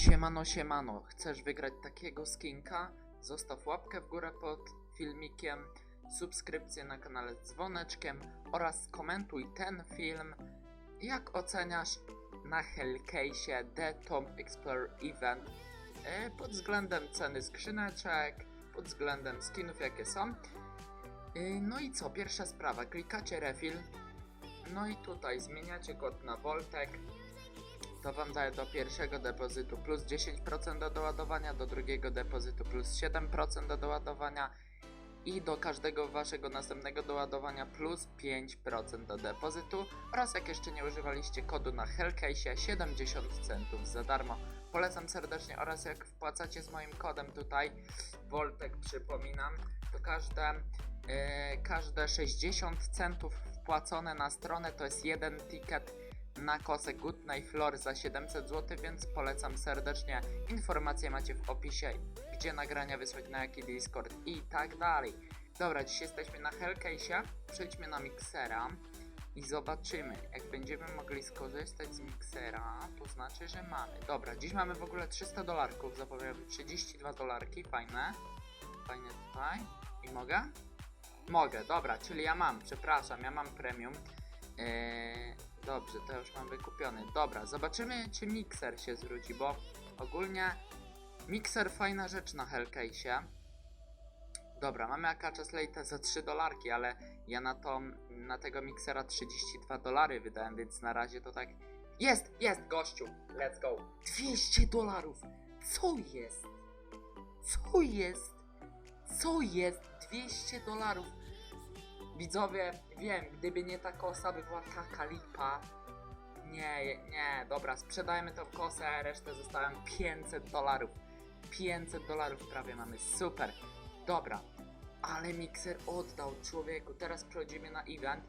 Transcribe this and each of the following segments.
Siemano, siemano, chcesz wygrać takiego skinka? Zostaw łapkę w górę pod filmikiem, subskrypcję na kanale z dzwoneczkiem oraz komentuj ten film. Jak oceniasz na Hellcase The Tom Explorer Event e, pod względem ceny skrzyneczek, pod względem skinów jakie są? E, No i co, pierwsza sprawa, klikacie refill, no i tutaj zmieniacie kod na Voltek, to wam daje do pierwszego depozytu plus 10% do doładowania, do drugiego depozytu plus 7% do doładowania i do każdego waszego następnego doładowania plus 5% do depozytu oraz jak jeszcze nie używaliście kodu na Hellcase 70 centów za darmo. Polecam serdecznie oraz jak wpłacacie z moim kodem tutaj Voltek przypominam, to każde e, każde 60 centów wpłacone na stronę to jest jeden ticket na kosę Good Night Floor za 700 zł, więc polecam serdecznie. Informacje macie w opisie, gdzie nagrania wysłać na jaki Discord i tak dalej. Dobra, dziś jesteśmy na Hellcase, przejdźmy na Mixera i zobaczymy. Jak będziemy mogli skorzystać z Mixera, to znaczy, że mamy. Dobra, dziś mamy w ogóle 300 dolarków, zapowiem 32 dolarki, fajne. Fajne tutaj. I mogę? Mogę, dobra, czyli ja mam, przepraszam, ja mam premium. Eee, dobrze, to już mam wykupiony. Dobra, zobaczymy czy mikser się zwróci, bo ogólnie mikser fajna rzecz na Hellcase. Dobra, mamy Akacha Slate za 3 dolarki, ale ja na to, na tego miksera 32 dolary wydałem, więc na razie to tak... Jest, jest gościu, let's go. 200 dolarów, co jest? Co jest? Co jest? 200 dolarów. Widzowie, wiem, gdyby nie ta kosa, by była taka lipa. Nie, nie, dobra, sprzedajmy tą kosę, resztę zostałem 500 dolarów. 500 dolarów prawie mamy, super. Dobra, ale mikser oddał człowieku. Teraz przechodzimy na event.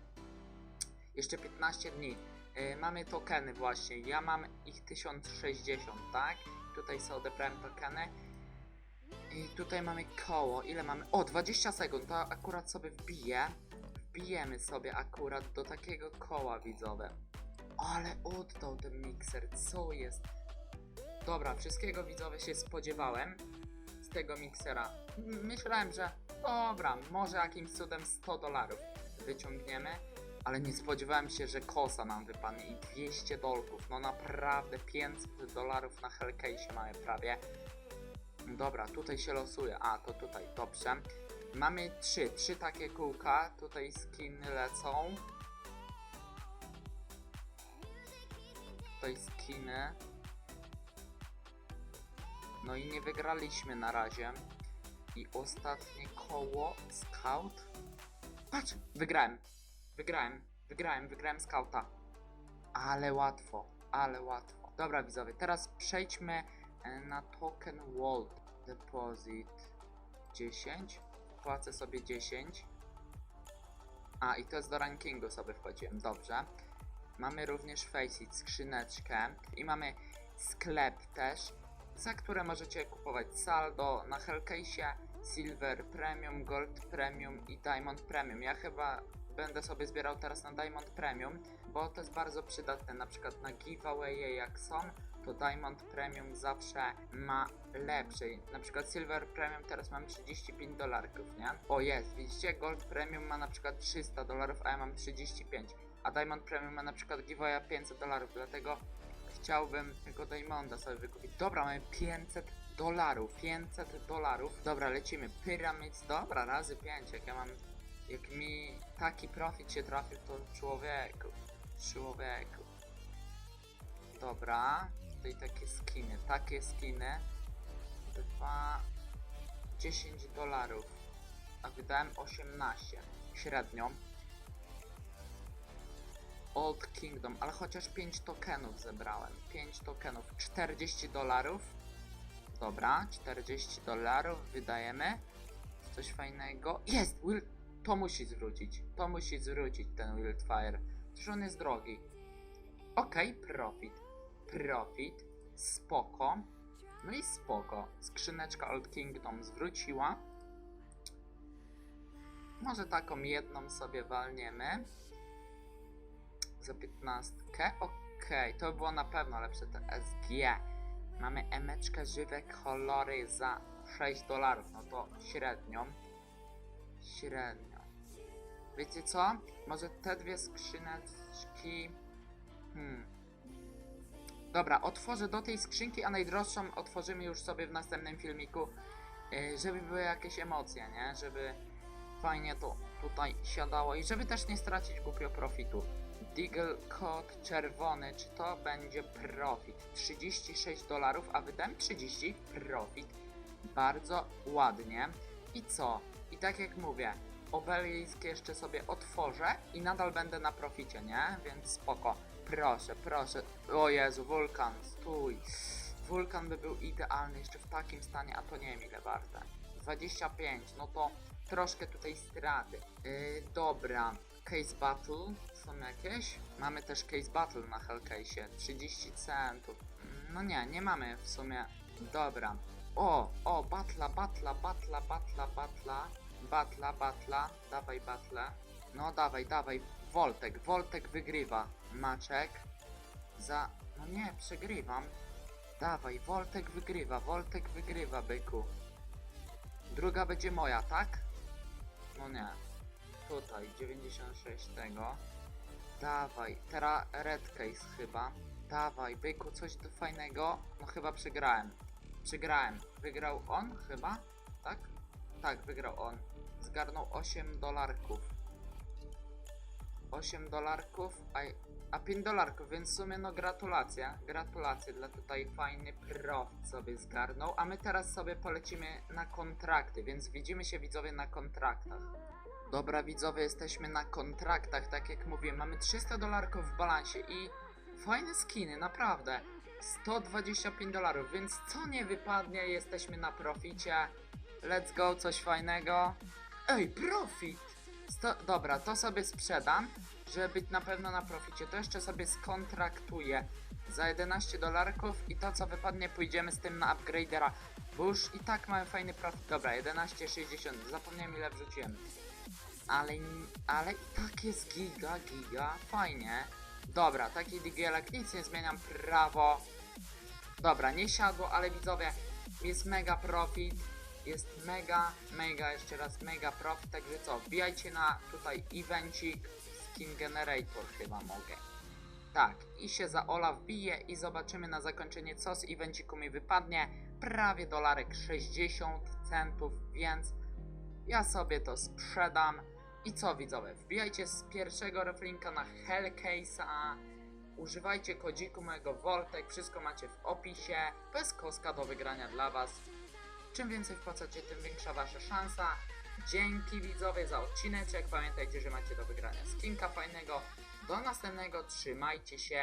Jeszcze 15 dni. Yy, mamy tokeny właśnie. Ja mam ich 1060, tak? Tutaj sobie odebrałem tokeny. I tutaj mamy koło. Ile mamy? O, 20 sekund. To akurat sobie wbiję. Wbijemy sobie akurat do takiego koła widzowe. Ale oddał ten mikser. Co jest? Dobra, wszystkiego widzowie się spodziewałem z tego miksera. Myślałem, że dobra, może jakimś cudem 100 dolarów wyciągniemy, ale nie spodziewałem się, że kosa nam wypadnie i 200 dolków. No naprawdę 500 dolarów na Hellcase mamy prawie. Dobra, tutaj się losuje. A, to tutaj, dobrze. Mamy trzy, trzy takie kółka. Tutaj skiny lecą. Tutaj skiny. No i nie wygraliśmy na razie. I ostatnie koło, scout. Patrz, wygrałem. Wygrałem, wygrałem, wygrałem scouta. Ale łatwo, ale łatwo. Dobra widzowie, teraz przejdźmy e, na token Vault Deposit 10. Płacę sobie 10. A i to jest do rankingu sobie wchodziłem, dobrze. Mamy również Faceit, skrzyneczkę i mamy sklep też, za które możecie kupować saldo na Hellcase, Silver Premium, Gold Premium i Diamond Premium. Ja chyba będę sobie zbierał teraz na Diamond Premium, bo to jest bardzo przydatne, na przykład na giveawaye jak są, to Diamond Premium zawsze ma lepszej. Na przykład Silver Premium teraz mam 35 dolarków, nie? O jest, widzicie? Gold Premium ma na przykład 300 dolarów, a ja mam 35. A Diamond Premium ma na przykład giveawaya 500 dolarów, dlatego chciałbym tego Diamonda sobie wykupić. Dobra, mamy 500 dolarów, 500 dolarów. Dobra, lecimy. Pyramid, dobra, razy 5, jak ja mam... Jak mi taki profit się trafił, to człowieku, człowieku. Dobra, tutaj takie skiny, takie skiny. Dwa... 10 dolarów. A wydałem 18 średnio. Old Kingdom, ale chociaż 5 tokenów zebrałem. 5 tokenów, 40 dolarów. Dobra, 40 dolarów wydajemy. Coś fajnego. Jest! Will... To musi zwrócić. To musi zwrócić ten Wildfire. Przecież on jest drogi. Okej, profit. Profit. Spoko. No i spoko. Skrzyneczka Old Kingdom zwróciła. Może taką jedną sobie walniemy. Za 15. Okej, to by było na pewno lepsze te SG. Mamy emeczkę żywe kolory za 6 dolarów, no to średnią. Średnio. Wiecie co? Może te dwie skrzyneczki... Hmm. Dobra, otworzę do tej skrzynki, a najdroższą otworzymy już sobie w następnym filmiku, yy, żeby były jakieś emocje, nie? Żeby fajnie to tutaj siadało i żeby też nie stracić głupio profitu. Deagle kod czerwony, czy to będzie profit? 36 dolarów, a wydałem 30 profit. Bardzo ładnie. I co? I tak jak mówię, obelisk jeszcze sobie otworzę i nadal będę na proficie, nie? Więc spoko. Proszę, proszę. O Jezu, wulkan, stój. Wulkan by był idealny jeszcze w takim stanie, a to nie wiem ile warte. 25, no to troszkę tutaj straty. Yy, dobra, case battle są jakieś? Mamy też case battle na Hellcase, 30 centów. No nie, nie mamy w sumie. Dobra. O, o, batla, batla, batla, batla, batla, batla, batla, dawaj batla. No dawaj, dawaj, Voltek, Voltek wygrywa. Maczek. Za... No nie, przegrywam. Dawaj, Voltek wygrywa, Voltek wygrywa, byku. Druga będzie moja, tak? No nie. Tutaj, 96 tego. Dawaj, teraz red case chyba. Dawaj, byku, coś do fajnego. No chyba przegrałem. Przegrałem. Wygrał on chyba? Tak? Tak, wygrał on. Zgarnął 8 dolarków. 8 dolarków, a, a 5 dolarków, więc w sumie no gratulacje. Gratulacje dla tutaj fajny profit sobie zgarnął. A my teraz sobie polecimy na kontrakty, więc widzimy się widzowie na kontraktach. Dobra widzowie, jesteśmy na kontraktach, tak jak mówiłem, mamy 300 dolarków w balansie i fajne skiny, naprawdę. 125 dolarów, więc co nie wypadnie, jesteśmy na proficie. Let's go, coś fajnego. Ej, profit! Sto dobra, to sobie sprzedam, żeby być na pewno na proficie. To jeszcze sobie skontraktuję za 11 dolarków i to co wypadnie pójdziemy z tym na upgradera. Bo już i tak mamy fajny profit. Dobra, 11,60. Zapomniałem ile wrzuciłem. Ale, ale i tak jest giga, giga, fajnie. Dobra, taki digielek, nic nie zmieniam, prawo. Dobra, nie siadło, ale widzowie, jest mega profit. Jest mega, mega, jeszcze raz mega profit, także co, wbijajcie na tutaj evencik, skin generator chyba mogę. Tak, i się za Ola wbije i zobaczymy na zakończenie co z evenciku mi wypadnie. Prawie dolarek 60 centów, więc ja sobie to sprzedam. I co widzowie, wbijajcie z pierwszego reflinka na Hellcase'a. Używajcie kodziku mojego Voltek, wszystko macie w opisie. Bez koska do wygrania dla was. Czym więcej wpłacacie, tym większa wasza szansa. Dzięki widzowie za odcineczek. Pamiętajcie, że macie do wygrania skinka fajnego. Do następnego, trzymajcie się.